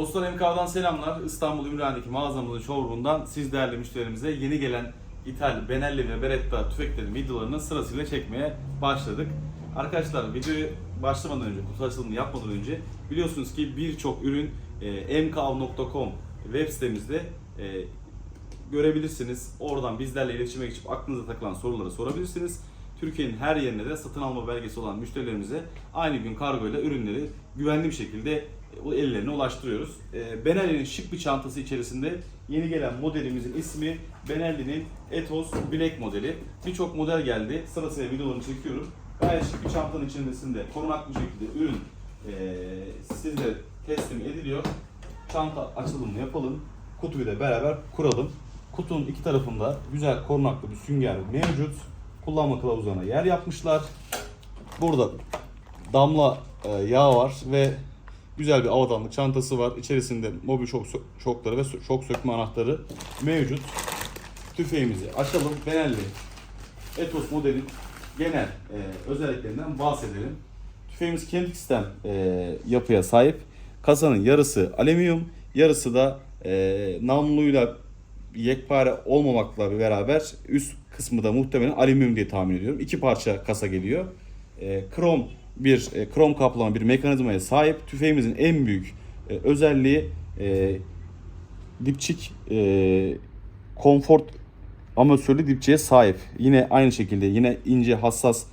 Dostlar MK'dan selamlar. İstanbul Ümraniye'deki mağazamızın showroom'undan siz değerli müşterimize yeni gelen İthal, Benelli ve Beretta tüfeklerin videolarını sırasıyla çekmeye başladık. Arkadaşlar videoyu başlamadan önce, kutu açılımını yapmadan önce biliyorsunuz ki birçok ürün e, mkav.com web sitemizde e, görebilirsiniz. Oradan bizlerle iletişime geçip aklınıza takılan soruları sorabilirsiniz. Türkiye'nin her yerine de satın alma belgesi olan müşterilerimize aynı gün kargoyla ürünleri güvenli bir şekilde o ellerine ulaştırıyoruz. E, Benelli'nin şık bir çantası içerisinde yeni gelen modelimizin ismi Benelli'nin Ethos Black modeli. Birçok model geldi. Sırasıyla videolarını çekiyorum. Gayet şık bir çantanın içerisinde korunaklı şekilde ürün e, size teslim ediliyor. Çanta açılımını yapalım. Kutuyu da beraber kuralım. Kutunun iki tarafında güzel korunaklı bir sünger mevcut. Kullanma kılavuzlarına yer yapmışlar. Burada damla e, yağ var ve güzel bir avadanlık çantası var. İçerisinde mobil şok şokları ve şok sökme anahtarı mevcut. Tüfeğimizi açalım. Benelli Ethos modelin genel e, özelliklerinden bahsedelim. Tüfeğimiz kinetik sistem e, yapıya sahip. Kasanın yarısı alüminyum, yarısı da e, namluyla yekpare olmamakla beraber üst kısmı da muhtemelen alüminyum diye tahmin ediyorum. İki parça kasa geliyor. E, krom bir e, krom kaplama bir mekanizmaya sahip. Tüfeğimizin en büyük e, özelliği e, dipçik e, konfor amatörlü dipçiye sahip. Yine aynı şekilde yine ince hassas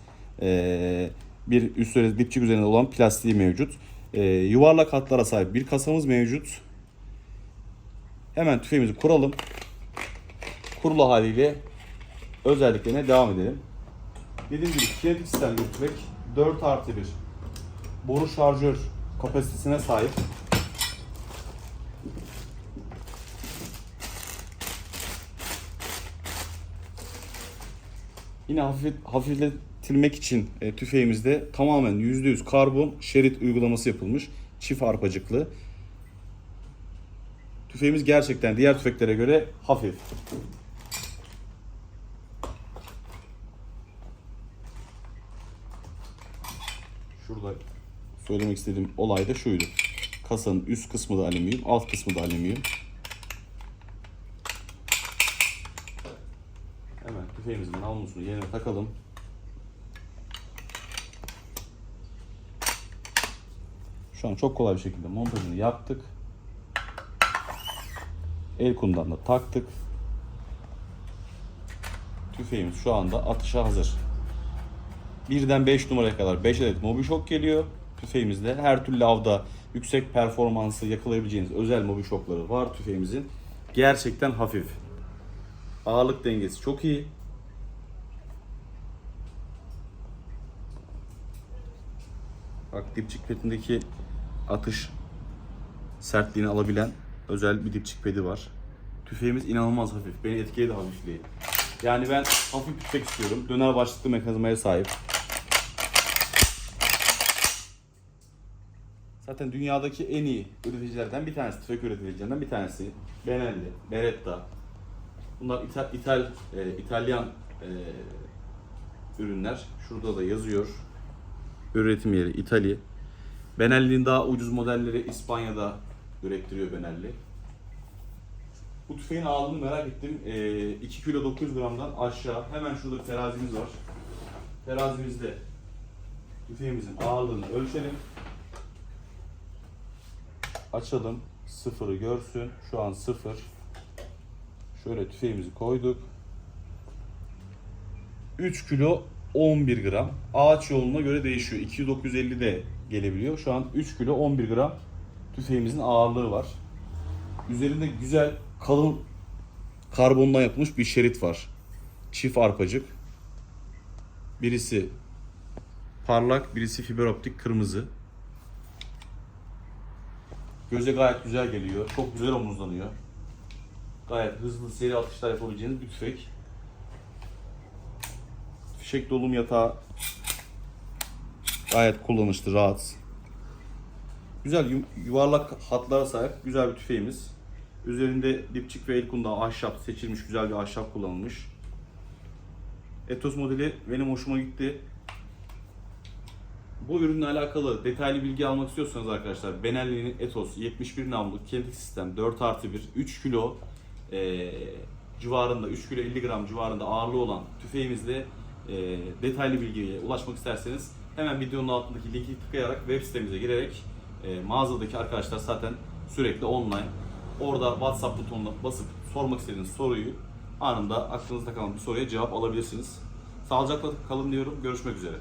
e, bir üstleri dipçik üzerinde olan plastiği mevcut. E, yuvarlak hatlara sahip bir kasamız mevcut. Hemen tüfeğimizi kuralım. Kurulu haliyle özelliklerine devam edelim. Dediğim gibi kinetik sistemli tüfek 4 artı 1 boru şarjör kapasitesine sahip. Yine hafif, hafifletilmek için e, tüfeğimizde tamamen %100 karbon şerit uygulaması yapılmış. Çift arpacıklı. Tüfeğimiz gerçekten diğer tüfeklere göre hafif. Şurada söylemek istediğim olay da şuydu. Kasanın üst kısmı da alüminyum, alt kısmı da alüminyum. Hemen tüfeğimizin namlusunu yerine takalım. Şu an çok kolay bir şekilde montajını yaptık. El kundan da taktık. Tüfeğimiz şu anda atışa hazır. Birden 5 numaraya kadar 5 adet mobil şok geliyor. Tüfeğimizde her türlü avda yüksek performansı yakalayabileceğiniz özel mobil şokları var tüfeğimizin. Gerçekten hafif. Ağırlık dengesi çok iyi. Bak dipçik pedindeki atış sertliğini alabilen özel bir dipçik pedi var. Tüfeğimiz inanılmaz hafif. Beni etkiledi hafifliği. Yani ben hafif tüfek istiyorum. Döner başlıklı mekanizmaya sahip. Zaten dünyadaki en iyi üreticilerden bir tanesi, tüfek üreticilerinden bir tanesi. Benelli, Beretta. Bunlar İtal, İtal e, İtalyan e, ürünler. Şurada da yazıyor. Üretim yeri İtalya. Benelli'nin daha ucuz modelleri İspanya'da ürettiriyor Benelli. Bu tüfeğin ağırlığını merak ettim. E, 2 kilo 900 gramdan aşağı. Hemen şurada bir terazimiz var. Terazimizde tüfeğimizin ağırlığını ölçelim. Açalım. Sıfırı görsün. Şu an sıfır. Şöyle tüfeğimizi koyduk. 3 kilo 11 gram. Ağaç yoğunluğuna göre değişiyor. 200-950 de gelebiliyor. Şu an 3 kilo 11 gram tüfeğimizin ağırlığı var. Üzerinde güzel kalın karbondan yapılmış bir şerit var. Çift arpacık. Birisi parlak, birisi fiber optik kırmızı. Göze gayet güzel geliyor. Çok güzel omuzlanıyor. Gayet hızlı seri atışlar yapabileceğiniz bir tüfek. Fişek dolum yatağı gayet kullanışlı, rahat. Güzel yu- yuvarlak hatlara sahip güzel bir tüfeğimiz. Üzerinde dipçik ve el kundağı ahşap seçilmiş güzel bir ahşap kullanılmış. Ethos modeli benim hoşuma gitti. Bu ürünle alakalı detaylı bilgi almak istiyorsanız arkadaşlar Benelli'nin Ethos 71 namlu kinetik sistem 4 artı 1 3 kilo e, civarında 3 kilo 50 gram civarında ağırlığı olan tüfeğimizle e, detaylı bilgiye ulaşmak isterseniz hemen videonun altındaki linki tıklayarak web sitemize girerek e, mağazadaki arkadaşlar zaten sürekli online. Orada WhatsApp butonuna basıp sormak istediğiniz soruyu anında aklınızda kalan bir soruya cevap alabilirsiniz. Sağlıcakla kalın diyorum. Görüşmek üzere.